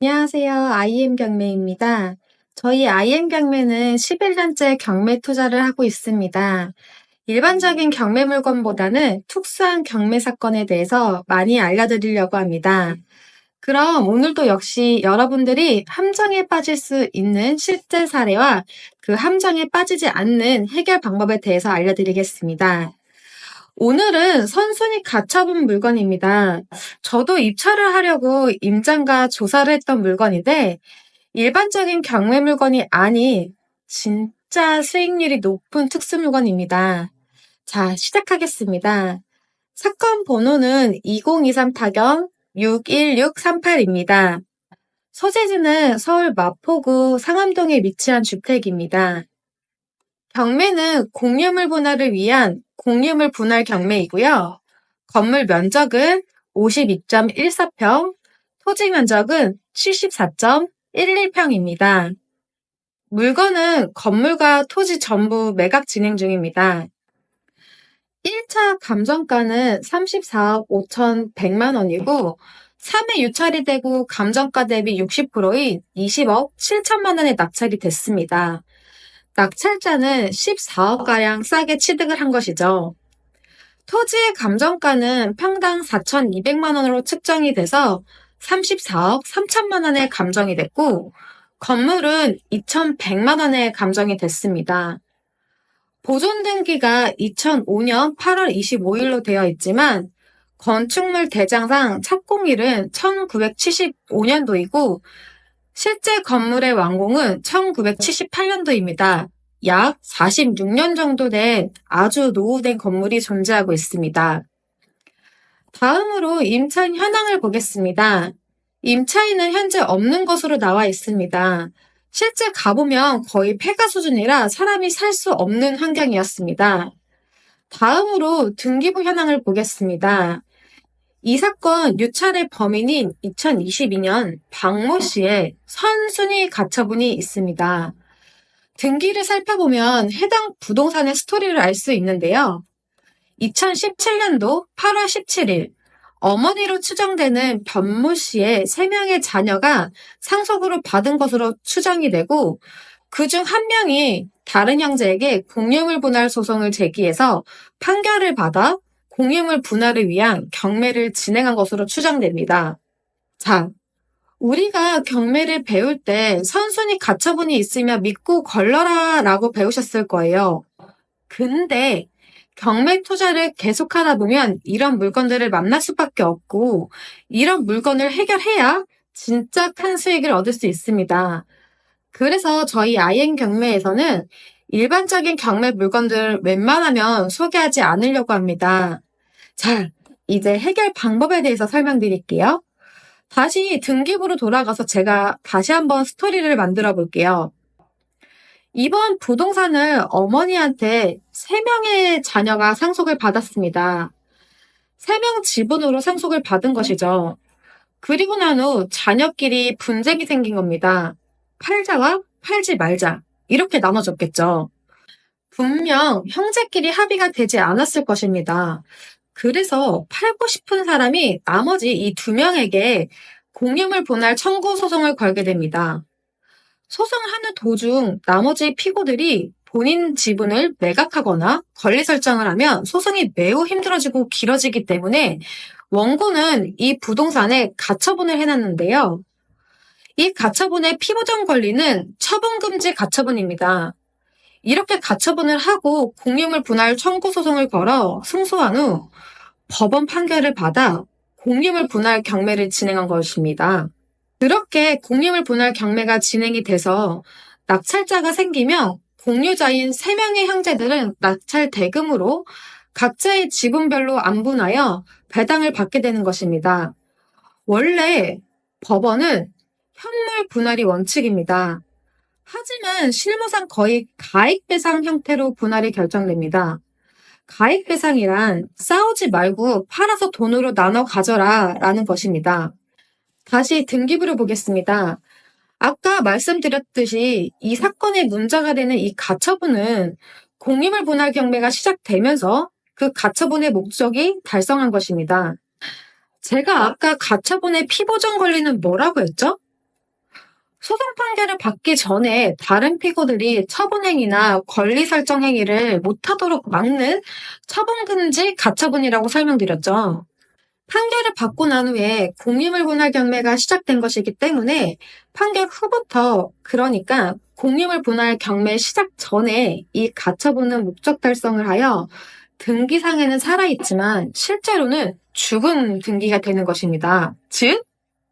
안녕하세요. IM 경매입니다. 저희 IM 경매는 11년째 경매 투자를 하고 있습니다. 일반적인 경매 물건보다는 특수한 경매 사건에 대해서 많이 알려드리려고 합니다. 그럼 오늘도 역시 여러분들이 함정에 빠질 수 있는 실제 사례와 그 함정에 빠지지 않는 해결 방법에 대해서 알려드리겠습니다. 오늘은 선순위 가처분 물건입니다. 저도 입찰을 하려고 임장과 조사를 했던 물건인데 일반적인 경매 물건이 아닌 진짜 수익률이 높은 특수 물건입니다. 자, 시작하겠습니다. 사건 번호는 2023 타경 61638입니다. 소재지는 서울 마포구 상암동에 위치한 주택입니다. 경매는 공유물 분할을 위한 공유물 분할 경매이고요. 건물 면적은 52.14평, 토지 면적은 74.11평입니다. 물건은 건물과 토지 전부 매각 진행 중입니다. 1차 감정가는 34억 5천100만 원이고 3회 유찰이 되고 감정가 대비 60%인 20억 7천만 원에 낙찰이 됐습니다. 낙찰자는 14억가량 싸게 취득을 한 것이죠. 토지의 감정가는 평당 4,200만 원으로 측정이 돼서 34억 3천만 원에 감정이 됐고 건물은 2,100만 원에 감정이 됐습니다. 보존 등기가 2005년 8월 25일로 되어 있지만 건축물 대장상 착공일은 1975년도이고 실제 건물의 완공은 1978년도입니다. 약 46년 정도 된 아주 노후된 건물이 존재하고 있습니다. 다음으로 임차인 현황을 보겠습니다. 임차인은 현재 없는 것으로 나와 있습니다. 실제 가보면 거의 폐가 수준이라 사람이 살 수 없는 환경이었습니다. 다음으로 등기부 현황을 보겠습니다. 이 사건 유찰의 범인인 2022년 박모 씨의 선순위 가처분이 있습니다. 등기를 살펴보면 해당 부동산의 스토리를 알 수 있는데요. 2017년도 8월 17일 어머니로 추정되는 변모 씨의 3명의 자녀가 상속으로 받은 것으로 추정이 되고 그중 한 명이 다른 형제에게 공유물 분할 소송을 제기해서 판결을 받아 공유물 분할을 위한 경매를 진행한 것으로 추정됩니다. 자, 우리가 경매를 배울 때 선순위 가처분이 있으면 믿고 걸러라 라고 배우셨을 거예요. 근데 경매 투자를 계속하다 보면 이런 물건들을 만날 수밖에 없고 이런 물건을 해결해야 진짜 큰 수익을 얻을 수 있습니다. 그래서 저희 IN 경매에서는 일반적인 경매 물건들 웬만하면 소개하지 않으려고 합니다. 자, 이제 해결 방법에 대해서 설명드릴게요. 다시 등기부로 돌아가서 제가 다시 한번 스토리를 만들어 볼게요. 이번 부동산을 어머니한테 3명의 자녀가 상속을 받았습니다. 3명 지분으로 상속을 받은 것이죠. 그리고 난 후 자녀끼리 분쟁이 생긴 겁니다. 팔자와 팔지 말자. 이렇게 나눠졌겠죠. 분명 형제끼리 합의가 되지 않았을 것입니다. 그래서 팔고 싶은 사람이 나머지 이 두 명에게 공유물 분할 청구 소송을 걸게 됩니다. 소송하는 도중 나머지 피고들이 본인 지분을 매각하거나 권리 설정을 하면 소송이 매우 힘들어지고 길어지기 때문에 원고는 이 부동산에 가처분을 해놨는데요. 이 가처분의 피보정 권리는 처분금지 가처분입니다. 이렇게 가처분을 하고 공유물 분할 청구 소송을 걸어 승소한 후 법원 판결을 받아 공유물 분할 경매를 진행한 것입니다. 그렇게 공유물 분할 경매가 진행이 돼서 낙찰자가 생기면 공유자인 3명의 형제들은 낙찰 대금으로 각자의 지분별로 안분하여 배당을 받게 되는 것입니다. 원래 법원은 현물 분할이 원칙입니다. 하지만 실무상 거의 가액배상 형태로 분할이 결정됩니다. 가액배상이란 싸우지 말고 팔아서 돈으로 나눠 가져라 라는 것입니다. 다시 등기부를 보겠습니다. 아까 말씀드렸듯이 이 사건의 문제가 되는 이 가처분은 공유물 분할 경매가 시작되면서 그 가처분의 목적이 달성한 것입니다. 제가 아까 가처분의 피보정 권리는 뭐라고 했죠? 소송 판결을 받기 전에 다른 피고들이 처분행위나 권리 설정 행위를 못하도록 막는 처분 금지 가처분이라고 설명드렸죠. 판결을 받고 난 후에 공유물 분할 경매가 시작된 것이기 때문에 판결 후부터 그러니까 공유물 분할 경매 시작 전에 이 가처분은 목적 달성을 하여 등기상에는 살아있지만 실제로는 죽은 등기가 되는 것입니다. 즉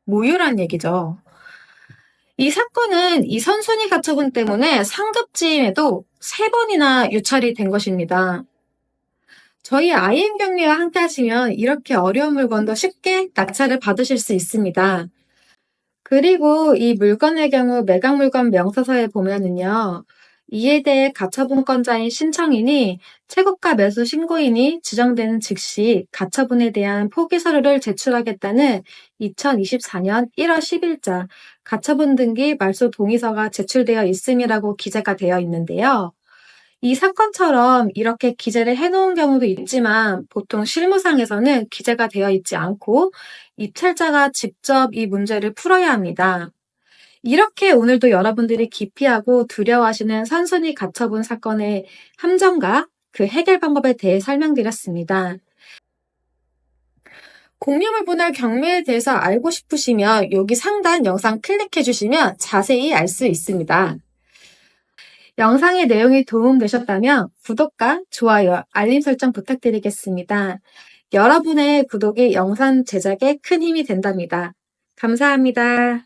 모유란 얘기죠. 이 사건은 이 선순위 가처분 때문에 상급지임에도 세 번이나 유찰이 된 것입니다. 저희 IM 경리와 함께 하시면 이렇게 어려운 물건도 쉽게 낙찰을 받으실 수 있습니다. 그리고 이 물건의 경우 매각 물건 명사서에 보면은요. 이에 대해 가처분권자인 신청인이 최고가 매수 신고인이 지정되는 즉시 가처분에 대한 포기 서류를 제출하겠다는 2024년 1월 10일자 가처분 등기 말소 동의서가 제출되어 있음이라고 기재가 되어 있는데요. 이 사건처럼 이렇게 기재를 해놓은 경우도 있지만 보통 실무상에서는 기재가 되어 있지 않고 입찰자가 직접 이 문제를 풀어야 합니다. 이렇게 오늘도 여러분들이 기피하고 두려워하시는 선순위 가처분 사건의 함정과 그 해결 방법에 대해 설명드렸습니다. 공유물 분할 경매에 대해서 알고 싶으시면 여기 상단 영상 클릭해 주시면 자세히 알 수 있습니다. 영상의 내용이 도움되셨다면 구독과 좋아요, 알림 설정 부탁드리겠습니다. 여러분의 구독이 영상 제작에 큰 힘이 된답니다. 감사합니다.